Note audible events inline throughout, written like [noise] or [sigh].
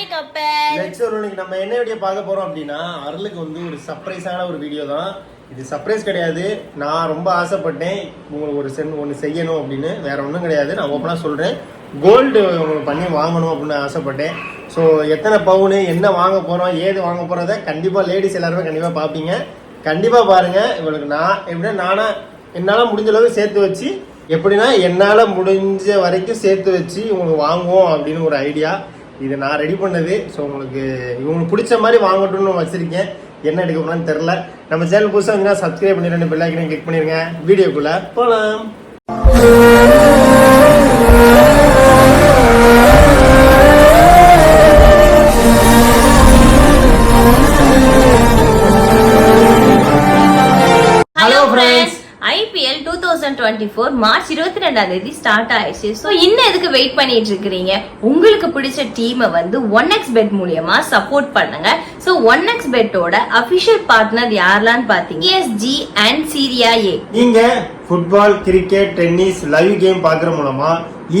இன்னைக்கு நம்ம என்ன வீடியோ பார்க்க போறோம் அப்படின்னா அருளுக்கு வந்து ஒரு சர்ப்ரைஸான ஒரு வீடியோ தான். இது சர்ப்ரைஸ் கிடையாது. நான் ரொம்ப ஆசைப்பட்டேன். உங்களுக்கு ஒரு சென் ஒன்று செய்யணும் அப்படின்னு. வேற ஒன்றும் கிடையாது. நான் ஓப்பனாக சொல்கிறேன் கோல்டு உங்களுக்கு பண்ணி வாங்கணும் அப்படின்னு ஆசைப்பட்டேன். ஸோ எத்தனை பவுனு என்ன வாங்க போகிறோம் ஏது வாங்க போகிறத கண்டிப்பாக லேடிஸ் எல்லாருமே கண்டிப்பாக பார்ப்பீங்க. கண்டிப்பாக பாருங்கள் இவளுக்கு நான் எப்படின்னா நானாக என்னால் முடிஞ்ச அளவுக்கு சேர்த்து வச்சு எப்படின்னா என்னால் முடிஞ்ச வரைக்கும் சேர்த்து வச்சு இவங்களுக்கு வாங்குவோம் அப்படின்னு ஒரு ஐடியா இது நான் ரெடி பண்ணது. ஸோ உங்களுக்கு இவங்களுக்கு பிடிச்ச மாதிரி வாங்கட்டும்னு வச்சுருக்கேன். என்ன எடுக்க போனான்னு தெரில நம்ம சேனல் புதுசாக வந்து சப்ஸ்கிரைப் பண்ணி ரெண்டு பெல் ஐக்கனையும் கிளிக் பண்ணிடுங்க. வீடியோக்குள்ளே போகலாம் hello friends IPL two thousand twenty four March இருபத்தி ரெண்டாம் தேதி ஸ்டார்ட் ஆயிடுச்சு. ஸோ இன்னும் எதுக்கு வெயிட் பண்ணிட்டு இருக்கிறீங்க? உங்களுக்கு பிடிச்ச டீமை வந்து ஒன் எக்ஸ் பெட் மூலியமா சப்போர்ட் பண்ணுங்க. ஸோ ஒன் எக்ஸ் பெட்டோட அபிஷியல் பார்ட்னர் யாரெல்லாம் பார்த்தீங்க எஸ்ஜி அண்ட் சீரியா ஏ நீங்க football cricket tennis live game பார்க்குற மூலமா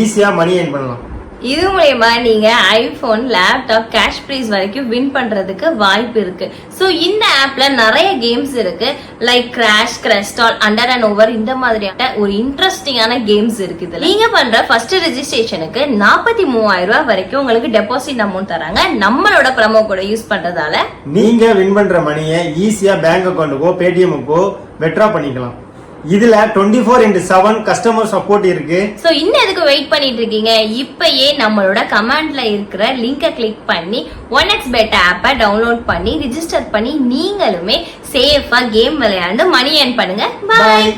ஈஸியாக மணி ஏர்ன் பண்ணலாம். இது மூலயமா நீங்க ஐபோன் லேப்டாப் கேஷ் ப்ரைஸ் வரைக்கும் வின் பண்றதுக்கு வாய்ப்பு இருக்கு. ஸோ இந்த ஆப்ல நிறைய கேம்ஸ் இருக்கு. Like crash crystal under and over இந்த மாதிரியான ஒரு இன்ட்ரெஸ்டிங்கான கேம்ஸ் இருக்கு இதுல. நீங்க பண்ற ஃபர்ஸ்ட் ரெஜிஸ்ட்ரேஷனுக்கு நாற்பத்தி மூவாயிரம் ரூபாய் வரைக்கும் உங்களுக்கு டெபாசிட் அமௌண்ட் தராங்க. நம்மளோட ப்ரமோ கூட யூஸ் பண்றதால நீங்க வின் பண்ற மணியை ஈஸியா பேங்க் அக்கௌண்ட்டுக்கோ பேடிஎம்முக்கோ வித்ட்ரா பண்ணிக்கலாம். இதுல twenty four into seven customer support இருக்கு. ஸோ இன்னும் எதுக்கு வெயிட் பண்ணிட்டு இருக்கீங்க? இப்பயே நம்மளோட கமெண்ட்ல இருக்கிற லிங்கை கிளிக் பண்ணி ஒன் எக்ஸ் பெட் ஆப்பை டவுன்லோட் பண்ணி ரிஜிஸ்டர் பண்ணி நீங்களுமே சேஃபா கேம் விளையாண்டு மணி ஏர்ன் பண்ணுங்க. பாய்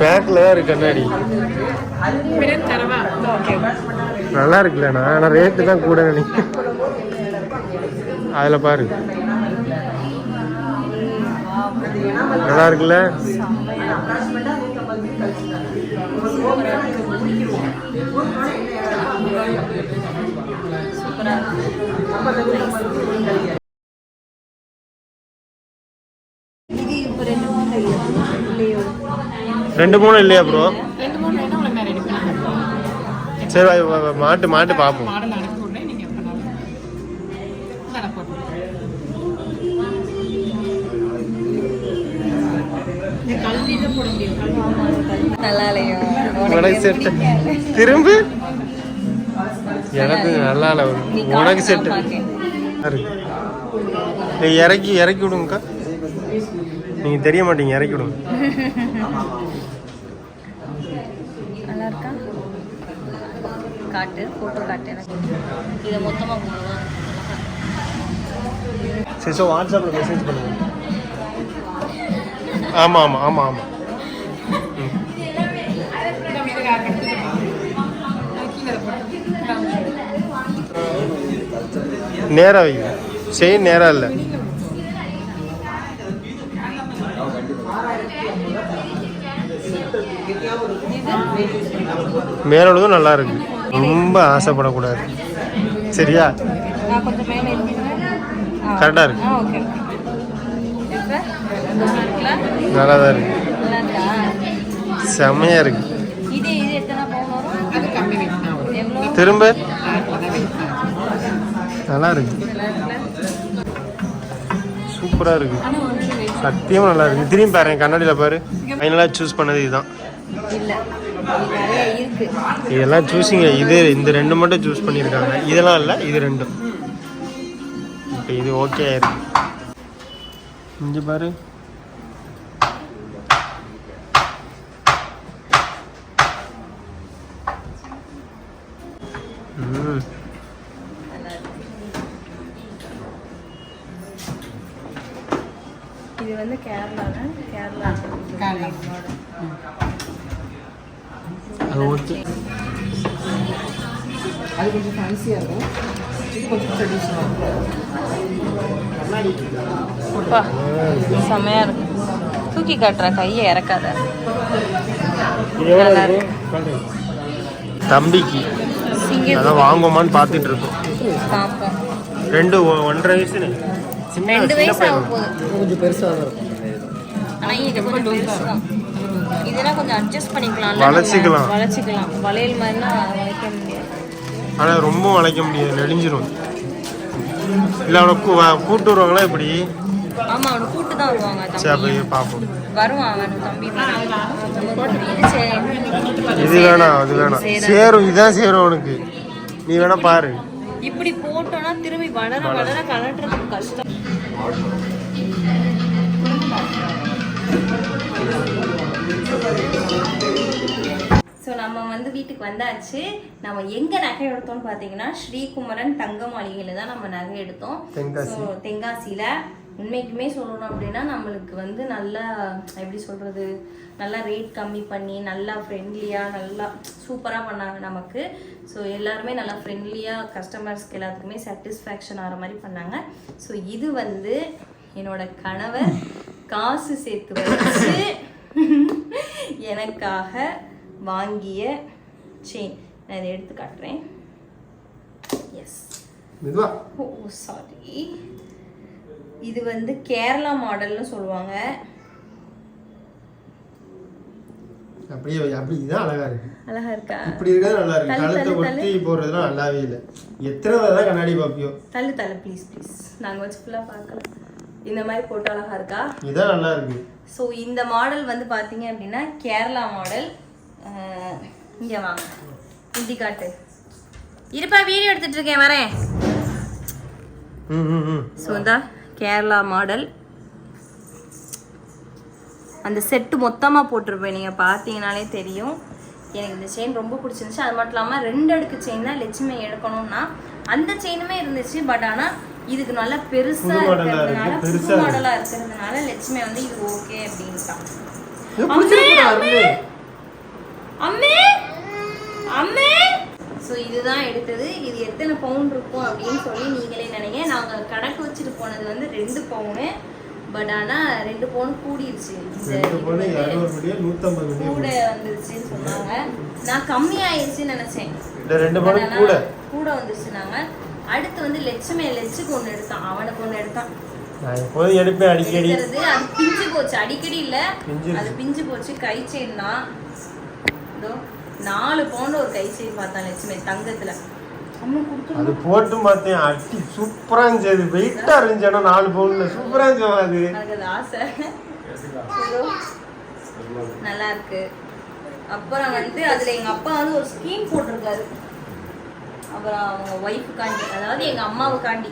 பேக்ல இருக்கு கண்ணாடி. நல்லா இருக்குல்லண்ணா ஆனா ரேட்டு தான் கூட நினைக்கிறேன் அதுல பாரு. நல்லா இருக்குல்ல ரெண்டு மூணு இல்லையா ப்ரோ சரி வா, வா, மாட்டு மாட்டு பார்ப்போம் திரும்ப. எனக்கு நல்லா இல்ல உனக்கு செட் இறக்கி இறக்கி விடுங்கக்கா. நீங்க தெரிய மாட்டீங்க இறக்கி விடுங்க [laughs] நல்லா இருக்கா காட்டு போட்டோ காட்டு எனக்கு. இதை மொத்தமா போடுவோம் சரி ஸோ வாட்ஸ்அப்பில் மெசேஜ் பண்ணுங்க. ஆமாம் ஆமாம் ஆமாம் ஆமாம் நேராக வைங்க. செயின் நேராக இல்லை. மேலோடதும் நல்லா இருக்கு. ரொம்ப ஆசைப்படக்கூடாது. சரியா? நான் கொஞ்சம் மேலே கரெக்டாக இருக்கு. நல்லா தான் இருக்கு. செம்மையா இருக்கு. திரும்ப? நல்லா இருக்கு. சூப்பரா இருக்கு. சத்தியமா நல்லா இருக்கு. திரும்பி பாரு என் கண்ணாடியில பாரு. ஃபைனலா சூஸ் பண்ணது இதுதான். இதெல்லாம் சூஸிங்க இது இந்த ரெண்டு மட்டும் சூஸ் பண்ணியிருக்காங்க. இதெல்லாம் இல்லை இது ரெண்டும். இப்போ இது ஓகே ஆயிருக்கு. இங்க பாரு. இது வந்து கேரளால கேரளா. அது ஓகே அது கொஞ்சம் ஃபேன்சியாக இருக்கும். இது கொஞ்சம் ட்ரெடிஷ்னலாக தூக்கி காட்டுற கையை இறக்காத. தம்பிக்கு. அதான் வாங்குவோமான்னு பார்த்துட்டு இருக்கோம். ரெண்டு ஒன்றரை வயசு ரெண்டு கொஞ்சம் பெருசாக தான் இருக்கும். இது கொஞ்சம் இதெல்லாம் கொஞ்சம் அட்ஜஸ்ட் பண்ணிக்கலாம் வளைச்சிக்கலாம். வளைச்சிக்கலாம் வளையல் மாதிரிலாம் வளைக்க முடியாது. ஆனா ரொம்ப வளைக்க முடியாது. நெளிஞ்சிரும். இல்ல அவனை கூ- கூட்டு வருவாங்களா இப்படி ஆமா அவனை கூட்டு தான் வருவாங்க சரி அப்ப பார்ப்போம். வருவான் அவன் தம்பி. இது வேணாம் அது வேணாம். சேரும் இதான் சேரும் அவனுக்கு. நீ வேணா பாரு. இப்படி போட்டோம்னா திரும்பி வளர வளர கலட்டுறதுக்கு கஷ்டம். ஸோ நம்ம வந்து வீட்டுக்கு வந்தாச்சு. நம்ம எங்க நகை எடுத்தோம்னு பார்த்தீங்கன்னா ஸ்ரீகுமரன் தங்க மாளிகையில தான் நம்ம நகை எடுத்தோம். ஸோ தென்காசியில உண்மைக்குமே சொல்லணும் அப்படின்னா நம்மளுக்கு வந்து நல்லா எப்படி சொல்றது நல்லா ரேட் கம்மி பண்ணி நல்லா ஃப்ரெண்ட்லியாக நல்லா சூப்பராக பண்ணாங்க நமக்கு. ஸோ எல்லாருமே நல்லா ஃப்ரெண்ட்லியாக கஸ்டமர்ஸ்க்கு எல்லாத்துக்குமே சாட்டிஸ்ஃபேக்ஷன் ஆகிற மாதிரி பண்ணாங்க. ஸோ இது வந்து என்னோட கணவர் காசு சேர்த்து வச்சு [laughs] எனக்காக வாங்கிய செயின் நான் இதை எடுத்து காட்டுறேன். எஸ் ஓ சாரி இது வந்து கேரளா மாடல்னு சொல்லுவாங்க. அப்படியே. அப்படி இதான் அழகா இருக்கு. அழகா இருக்கா? இப்படி இருக்கிறது நல்லா இருக்கு. கழுத்தை ஒட்டி போடுறதுலாம் நல்லாவே இல்லை. எத்தனை தான் கண்ணாடி பார்ப்பியோ? தள்ளு தள்ளு ப்ளீஸ் ப்ளீஸ் நாங்கள் வச்சு ஃபுல்லாக பார்க்கலாம் இந்த மாதிரி போட்டு அழகா இருக்கா? இதான் நல்லா இருக்கு. ஸோ இந்த மாடல் வந்து பார்த்தீங்க அப்படின்னா கேரளா மாடல் இங்கே வாங்க. இப்படி காட்டு. இருப்பா வீடியோ எடுத்துட்டு இருக்கேன் வரேன். ஸோ இந்த கேரளா மாடல் அந்த செட்டு மொத்தமாக போட்டிருப்பேன் நீங்கள் பார்த்தீங்கனாலே தெரியும். எனக்கு இந்த செயின் ரொம்ப பிடிச்சிருந்துச்சு. அது மட்டும் இல்லாமல் ரெண்டு அடுக்கு செயின் தான் லட்சுமி எடுக்கணும்னா அந்த செயினுமே இருந்துச்சு. பட் ஆனால் இதுக்கு நல்லா பெருசா இருக்கிறதுனால இருக்கு, புது. மாடலா இருக்கிறதுனால லட்சுமி வந்து இது ஓகே அப்படின்ட்டான். அம்மே அம்மே ஸோ இதுதான் எடுத்தது. இது எத்தனை பவுன் இருக்கும் அப்படின்னு சொல்லி நீங்களே நினைங்க. நாங்கள் கணக்கு வச்சுட்டு போனது வந்து ரெண்டு பவுனு பட் ஆனால் ரெண்டு பவுன் கூடிருச்சு. கூட வந்துருச்சுன்னு சொன்னாங்க. நான் கம்மியாயிருச்சுன்னு நினைச்சேன். கூட. கூட வந்துருச்சுனாங்க. அடுத்து வந்து லட்சுமி லட்சுக்கு ஒன்று எடுத்தான். அவனுக்கு ஒன்று எடுத்தான். நான் எப்போதும் எடுப்பேன் அடிக்கடி. எடுக்கிறது அது பிஞ்சு போச்சு. அடிக்கடி இல்ல. அது பிஞ்சு போச்சு. கை செயின் தான். இதோ நாலு பவுண்ட் ஒரு கை செயின் பார்த்தேன் லட்சுமி தங்கத்துல. அம்மா கொடுத்து அது போட்டு பார்த்தேன். அட்டி சூப்பரா இருந்துச்சு. அது வெயிட்டா இருந்துச்சு. ஆனா நாலு பவுன்ல சூப்பரா இருந்துச்சு அது. ஆசை. நல்லா இருக்கு. அப்புறம் வந்து அதுல எங்க அப்பா வந்து ஒரு ஸ்கீம் போட்டிருக்காரு. அப்புறம் அவங்க ஒய்ஃபுக்காண்டி அதாவது எங்க அம்மாவுக்காண்டி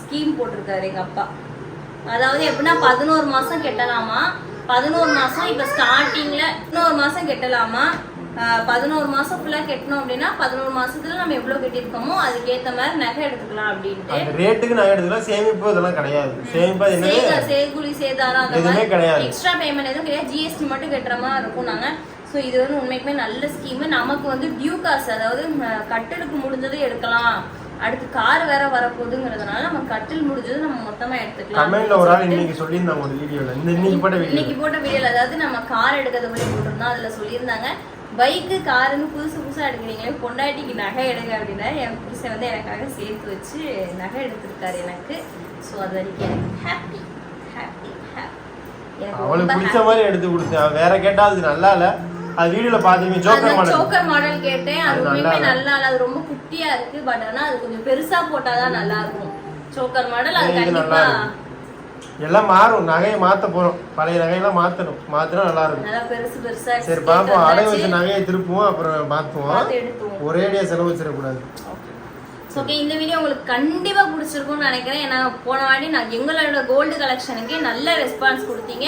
ஸ்கீம் போட்டிருக்காரு எங்க அப்பா. அதாவது எப்படின்னா பதினோரு மாசம் கெட்டலாமா? பதினோரு மாசம் இப்ப ஸ்டார்டிங்ல பதினோரு மாசம் கெட்டலாமா? பதினோரு மாசம் ஃபுல்லா கெட்டணும் அப்படின்னா பதினோரு மாசத்துல நம்ம எவ்வளவு கட்டியிருக்கோமோ அதுக்கேத்த மாதிரி நகை எடுத்துக்கலாம் அப்படின்ட்டு. ரேட்டுக்கு நான் எடுத்துக்கலாம் சேமிப்பு இதெல்லாம் கிடையாது. சேமிப்பு சேகுலி சேதாரம் அந்த எதுவுமே மாதிரி கிடையாது. எக்ஸ்ட்ரா பேமெண்ட் எதுவும் கிடையாது. ஜிஎஸ்டி மட்டும் கட்டுற மாதிரி இருக்கும் நாங்க ஸோ இது வந்து உண்மைக்குமே நல்ல ஸ்கீம் நமக்கு வந்து டியூ காசு அதாவது கட்டிலுக்கு முடிஞ்சதை எடுக்கலாம். அடுத்து கார் வேற வரப்போகுதுங்கிறதுனால நம்ம கட்டில் முடிஞ்சது நம்ம மொத்தமா எடுத்துக்கலாம். கமெண்ட்ல ஒரு ஆள் இன்னைக்கு சொல்லியிருந்தாங்க ஒரு வீடியோல இந்த இன்னைக்கு போட்ட வீடியோ இன்னைக்கு போட்ட வீடியோல அதாவது நம்ம கார் எடுக்கிறத பத்தி போட்டிருந்தோம். அதுல சொல்லியிருந்தாங்க பைக்கு காருன்னு புதுசு புதுசா எடுக்கிறீங்களே பொண்டாட்டிக்கு நகை எடுங்க அப்படின்னா என் புருஷன் வந்து எனக்காக சேர்த்து வச்சு நகை எடுத்திருக்காரு எனக்கு. ஸோ அது வரைக்கும் எனக்கு ஹாப்பி ஹாப்பி ஹாப்பி அவளுக்கு பிடிச்ச மாதிரி எடுத்து கொடுத்தேன். வேற கேட்டா அது நல்லா இல்ல. அது வீடியோல பாத்தீங்க ஜோக்கர் மாடல் சோக்கர் மாடல் கேட்டேன். அது உண்மையுமே. நல்லா இல்ல அது ரொம்ப குட்டியா இருக்கு பட் ஆனா அது கொஞ்சம் பெருசா போட்டாதான் நல்லா இருக்கும். சோக்கர் மாடல் அது கண்டிப்பா. எல்லாம் மாறும். நகையை மாத்த போறோம். பழைய நகையெல்லாம் மாத்தணும். மாத்தினா நல்லா இருக்கும். சரி பாப்போம். அடை. வச்ச நகையை திருப்புவோம் அப்புறம் மாத்துவோம். ஒரேடியா செலவு வச்சிடக்கூடாது. ஓகே இந்த வீடியோ உங்களுக்கு கண்டிப்பா பிடிச்சிருக்கும்னு நினைக்கிறேன். ஏன்னா போன வாட்டி நான் எங்களோட கோல்டு கலெக்ஷனுக்கு நல்ல ரெஸ்பான்ஸ் கொடுத்தீங்க.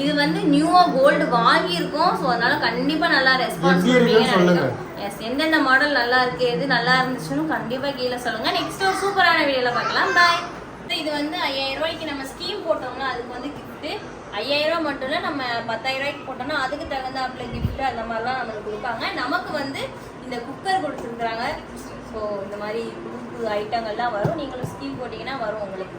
இது வந்து நியூவா கோல்டு வாங்கியிருக்கோம். ஸோ அதனால கண்டிப்பா நல்லா ரெஸ்பான்ஸ் இருக்குன்னு சொல்லுங்க. எஸ் எந்தெந்த மாடல் நல்லா இருக்கு எது நல்லா இருந்துச்சுன்னு கண்டிப்பா கீழே சொல்லுங்க. நெக்ஸ்ட் ஒரு சூப்பரான வீடியோல பார்க்கலாம். பாய் இது வந்து ஐயாயிரம் ரூபாய்க்கு நம்ம ஸ்கீம் போட்டோம்னா அதுக்கு வந்து கிஃப்ட் ஐயாயிரம் ரூபாய் மட்டும் இல்லை நம்ம பத்தாயிரம் ரூபாய்க்கு போட்டோம்னா அதுக்கு தகுந்தாப்புல gift அந்த மாதிரிலாம் நம்மளுக்கு கொடுப்பாங்க. நமக்கு வந்து இந்த குக்கர் கொடுத்துருக்குறாங்க. ஸோ இந்த மாதிரி புது புது ஐட்டங்கள்லாம் வரும். நீங்களும் ஸ்கீம் போட்டிங்கன்னா வரும் உங்களுக்கு.